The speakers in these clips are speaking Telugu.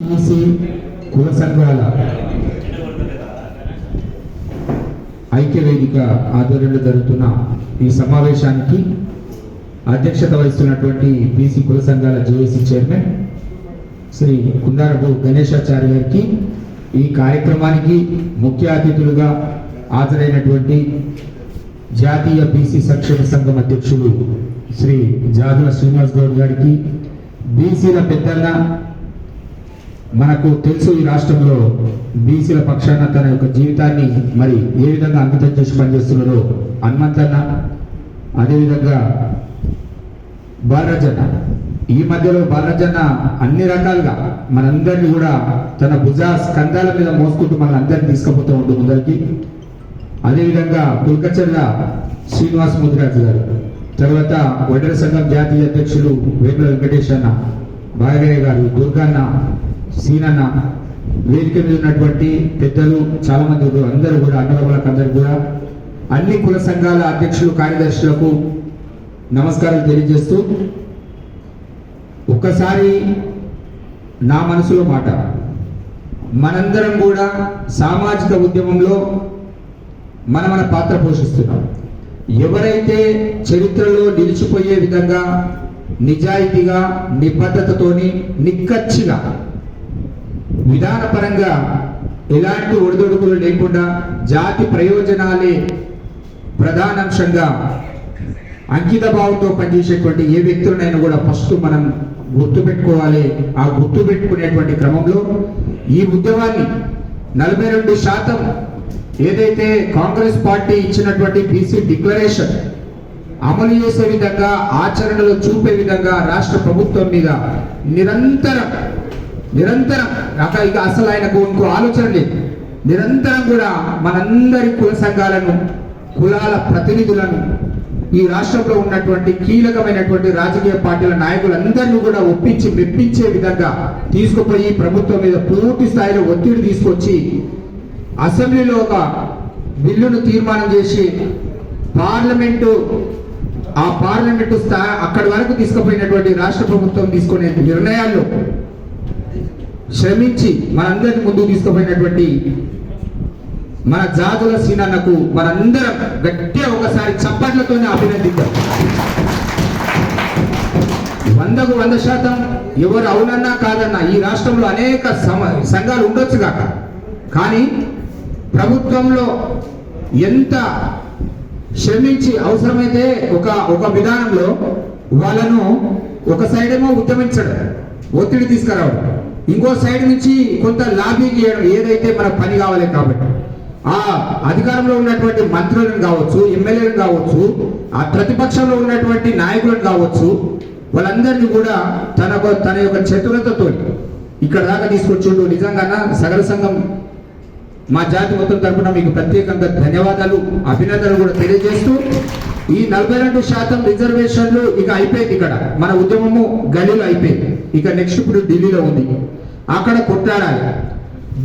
ఈసీ కుల సంఘాల ఐక్య వేదిక ఆధ్వర్యంలో జరుగుతున్న ఈ సమావేశానికి అధ్యక్షత వహిస్తున్నటువంటి బీసీ కుల సంఘాల జేఏసీ చైర్మన్ శ్రీ కుందారపు గణేశాచార్య గారికి ఈ కార్యక్రమానికి ముఖ్య అతిథులుగా హాజరైనటువంటి జాతీయ బీసీ సంక్షేమ సంఘం అధ్యక్షులు శ్రీ జాదుల శ్రీనివాస్ గౌడ్ గారికి బీసీల పెద్దన్న మనకు తెలుసు ఈ రాష్ట్రంలో బీసీల పక్షాన తన యొక్క జీవితాన్ని మరి ఏ విధంగా అంకితం చేసి పనిచేస్తున్నారో హనుమంతన్న అదేవిధంగా బాలరాజన్న ఈ మధ్యలో బాలరాజన్న అన్ని రకాలుగా మనందరినీ కూడా తన భుజ స్కంధాల మీద మోసుకుంటూ మన అందరినీ తీసుకుపోతూ ఉంటుంది ముందరికి. అదేవిధంగా కుల్కచర్ల శ్రీనివాస్ ముదిరాజు గారు. తర్వాత ఒడర సంఘం జాతీయ అధ్యక్షులు వేముల వెంకటేష్ అన్న గారు దుర్గన్న సీనన్న వేదిక మీద ఉన్నటువంటి పెద్దలు చాలా మంది అందరూ కూడా అన్నదమ్ములకు అందరు కూడా అన్ని కుల సంఘాల అధ్యక్షులు కార్యదర్శులకు నమస్కారం తెలియజేస్తూ ఒక్కసారి నా మనసులో మాట. మనందరం కూడా సామాజిక ఉద్యమంలో మన మన పాత్ర పోషిస్తున్నాం. ఎవరైతే చరిత్రలో నిలిచిపోయే విధంగా నిజాయితీగా నిబద్ధతతోని నిక్కచ్చిగా విధానపరంగా ఎలాంటి ఒడిదొడుకులు లేకుండా జాతి ప్రయోజనాలే ప్రధానాంశంగా అంకిత భావంతో పనిచేసేటువంటి ఏ వ్యక్తులనైనా కూడా ఫస్ట్ మనం గుర్తు పెట్టుకోవాలి ఆ గుర్తు పెట్టుకునేటువంటి క్రమంలో ఈ ఉద్యమాన్ని నలభై రెండు శాతం ఏదైతే కాంగ్రెస్ పార్టీ ఇచ్చినటువంటి బీసీ డిక్లరేషన్ అమలు చేసే విధంగా ఆచరణలో చూపే విధంగా రాష్ట్ర ప్రభుత్వం మీద నిరంతరం నిరంతరం అక్క ఇక అసలు ఆయనకు ఇంకో ఆలోచన లేదు. నిరంతరం కూడా మనందరి కుల సంఘాలను కులాల ప్రతినిధులను ఈ రాష్ట్రంలో ఉన్నటువంటి కీలకమైనటువంటి రాజకీయ పార్టీల నాయకులందరినీ కూడా ఒప్పించి మెప్పించే విధంగా తీసుకుపోయి ప్రభుత్వం మీద పూర్తి స్థాయిలో ఒత్తిడి తీసుకొచ్చి అసెంబ్లీలో ఒక బిల్లును తీర్మానం చేసి పార్లమెంటు ఆ పార్లమెంటు స్థా అక్కడి వరకు తీసుకుపోయినటువంటి రాష్ట్ర ప్రభుత్వం తీసుకునే నిర్ణయాల్లో శ్రమించి మనందరికి ముందుకు తీసుకుపోయినటువంటి మన జాతుల సీనన్నకు మనందరం గట్టిగా ఒకసారి చప్పట్లతోనే అభినందిద్దాం. వందకు వంద శాతం ఎవరు అవునన్నా కాదన్నా ఈ రాష్ట్రంలో అనేక సమ- సంఘాలు ఉండొచ్చు కాక. కానీ ప్రభుత్వంలో ఎంత శ్రమించి అవసరమైతే ఒక ఒక విధానంలో వాళ్ళను ఒక సైడ్ ఏమో ఉద్యమించడం ఒత్తిడి తీసుకురావడం. ఇంకో సైడ్ నుంచి కొంత లాబీ చేయడం ఏదైతే మన పని కావాలి కాబట్టి. ఆ అధికారంలో ఉన్నటువంటి మంత్రులను కావచ్చు ఎమ్మెల్యేలను కావచ్చు ఆ ప్రతిపక్షంలో ఉన్నటువంటి నాయకులను కావచ్చు వాళ్ళందరినీ కూడా తన తన యొక్క చతురతతో ఇక్కడ దాకా తీసుకొచ్చిండు. నిజంగా సగర సంఘం మా జాతి మొత్తం తరపున మీకు ప్రత్యేకంగా ధన్యవాదాలు అభినందనలు కూడా తెలియజేస్తూ ఈ నలభై రెండు శాతం రిజర్వేషన్లు ఇక అయిపోయింది ఇక్కడ. మన ఉద్యమము గలీలో అయిపోయింది. ఇక నెక్స్ట్ ఇప్పుడు ఢిల్లీలో ఉంది. అక్కడ కొట్లాడాలి.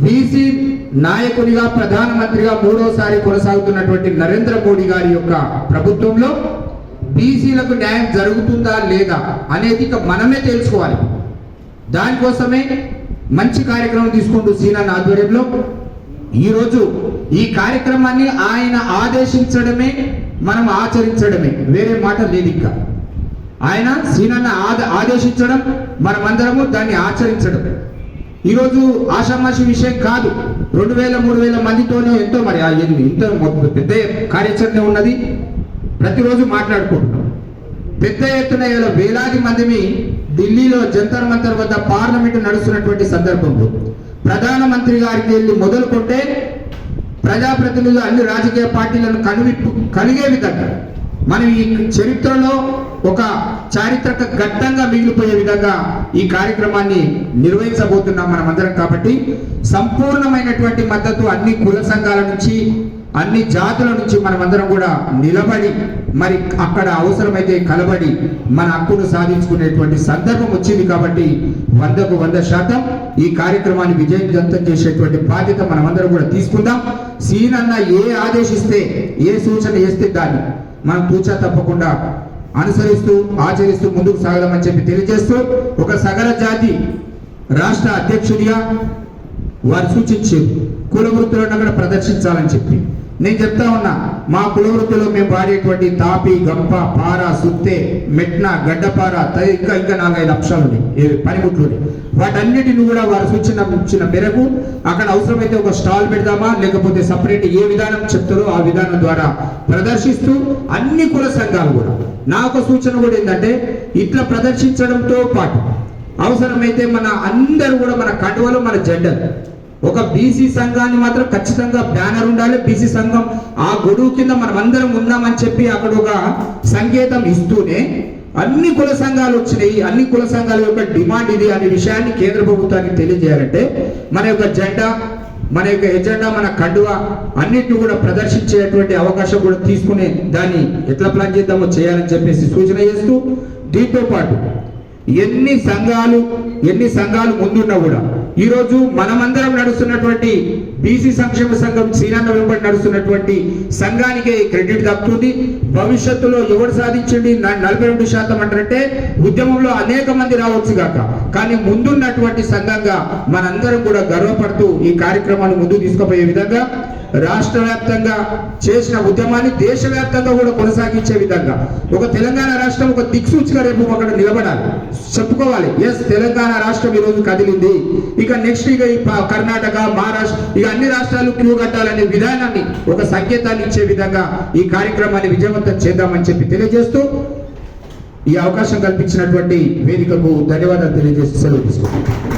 బీసీ నాయకునిగా ప్రధానమంత్రిగా మూడోసారి కొనసాగుతున్నటువంటి నరేంద్ర మోడీ గారి యొక్క ప్రభుత్వంలో బీసీలకు న్యాయం జరుగుతుందా లేదా అనేది ఇక మనమే తెలుసుకోవాలి. దానికోసమే మంచి కార్యక్రమం తీసుకుంటూ సీనన్న ఆధ్వర్యంలో ఈరోజు ఈ కార్యక్రమాన్ని ఆయన ఆదేశించడమే మనం ఆచరించడమే. వేరే మాట లేదు ఇంకా. ఆయన సీనన్న ఆద ఆదేశించడం మనమందరము దాన్ని ఆచరించడం ఈరోజు ఆషామాషి విషయం కాదు. రెండు వేల మూడు వేల మందితోనే ఎంతో మరి ఆ ఇంత పెద్ద కార్యాచరణ ఉన్నది. ప్రతిరోజు మాట్లాడుకుంటున్నాం. పెద్ద ఎత్తున వేలాది మందిని ఢిల్లీలో జంతర్ మంతర్ వద్ద పార్లమెంటు నడుస్తున్నటువంటి సందర్భంలో ప్రధానమంత్రి గారికి వెళ్ళి మొదలుకుంటే ప్రజాప్రతినిధులు అన్ని రాజకీయ పార్టీలను కనువిప్పు కలిగే విధంగా మనం ఈ చరిత్రలో ఒక చారిత్రక ఘట్టంగా మిగిలిపోయే విధంగా ఈ కార్యక్రమాన్ని నిర్వహించబోతున్నాం మనం అందరం కాబట్టి సంపూర్ణమైనటువంటి మద్దతు అన్ని కుల సంఘాల నుంచి అన్ని జాతుల నుంచి మనమందరం కూడా నిలబడి మరి అక్కడ అవసరమైతే కలబడి మన హక్కును సాధించుకునేటువంటి సందర్భం వచ్చింది కాబట్టి వందకు వంద శాతం ఈ కార్యక్రమాన్ని విజయవంతం చేసేటువంటి బాధ్యత మనమందరం కూడా తీసుకుందాం. సీనన్న ఏ ఆదేశిస్తే ఏ సూచన చేస్తే దాన్ని మనం తూచా తప్పకుండా అనుసరిస్తూ ఆచరిస్తూ ముందుకు సాగదామని చెప్పి తెలియజేస్తూ ఒక సగర జాతి రాష్ట్ర అధ్యక్షుడిగా వారు సూచించారు కుల వృత్తులను ప్రదర్శించాలని చెప్పి. నేను చెప్తా ఉన్నా మా కుల వృత్తిలో మేము వాడేటువంటి తాపి గంప పార సుత్తే మెట్న గడ్డపార త- ఇంకా ఇంకా నాలుగైదు అంశాలు ఉన్నాయి. పనిముట్లు వాటన్నిటిని కూడా వారు సూచన ఇచ్చిన మేరకు అక్కడ అవసరమైతే ఒక స్టాల్ పెడదామా లేకపోతే సపరేట్ ఏ విధానం చెప్తారో ఆ విధానం ద్వారా ప్రదర్శిస్తూ అన్ని కుల సంఘాలు కూడా నా ఒక సూచన కూడా ఏంటంటే ఇట్లా ప్రదర్శించడంతో పాటు అవసరమైతే మన అందరూ కూడా మన కండువలు మన జెండలు. ఒక బీసీ సంఘాన్ని మాత్రం ఖచ్చితంగా బ్యానర్ ఉండాలి. బీసీ సంఘం ఆ గొడుగు కింద మనం అందరం ఉన్నామని చెప్పి అక్కడ ఒక సంకేతం ఇస్తూనే అన్ని కుల సంఘాలు వచ్చినాయి. అన్ని కుల సంఘాల యొక్క డిమాండ్ ఇది అనే విషయాన్ని కేంద్ర ప్రభుత్వానికి తెలియజేయాలంటే మన యొక్క జెండా మన యొక్క ఎజెండా మన కండువ అన్నిటిని కూడా ప్రదర్శించేటువంటి అవకాశం కూడా తీసుకునే దాన్ని ఎట్లా ప్లాన్ చేద్దామో చేయాలని చెప్పేసి సూచన చేస్తూ దీంతో పాటు ఎన్ని సంఘాలు ఎన్ని సంఘాలు ముందున్నా కూడా ఈ రోజు మనమందరం నడుస్తున్నటువంటి బీసీ సంక్షేమ సంఘం శ్రీనాథ వెంబడి నడుస్తున్నటువంటి సంఘానికి క్రెడిట్ దక్కుతుంది. భవిష్యత్తులో ఎవరు సాధించండి నలభై రెండు శాతం అంటారంటే ఉద్యమంలో అనేక మంది రావచ్చు గాక. కానీ ముందున్నటువంటి సంఘంగా మనందరం కూడా గర్వపడుతూ ఈ కార్యక్రమాన్ని ముందుకు తీసుకుపోయే విధంగా రాష్ట్ర వ్యాప్తంగా చేసిన ఉద్యమాన్ని దేశవ్యాప్తంగా కూడా కొనసాగించే విధంగా ఒక తెలంగాణ రాష్ట్రం ఒక దిక్సూచిగా రేపు అక్కడ నిలబడాలి. చెప్పుకోవాలి. ఎస్ తెలంగాణ రాష్ట్రం ఈరోజు రోజు కదిలింది. ఇక నెక్స్ట్ ఇక ఈ కర్ణాటక మహారాష్ట్ర ఇక అన్ని రాష్ట్రాలు క్యూ కట్టాలనే విధానాన్ని ఒక సంకేతాన్ని ఇచ్చే విధంగా ఈ కార్యక్రమాన్ని విజయవంతం చేద్దామని చెప్పి తెలియజేస్తూ ఈ అవకాశం కల్పించినటువంటి వేదికకు ధన్యవాదాలు తెలియజేస్తూ సెలవు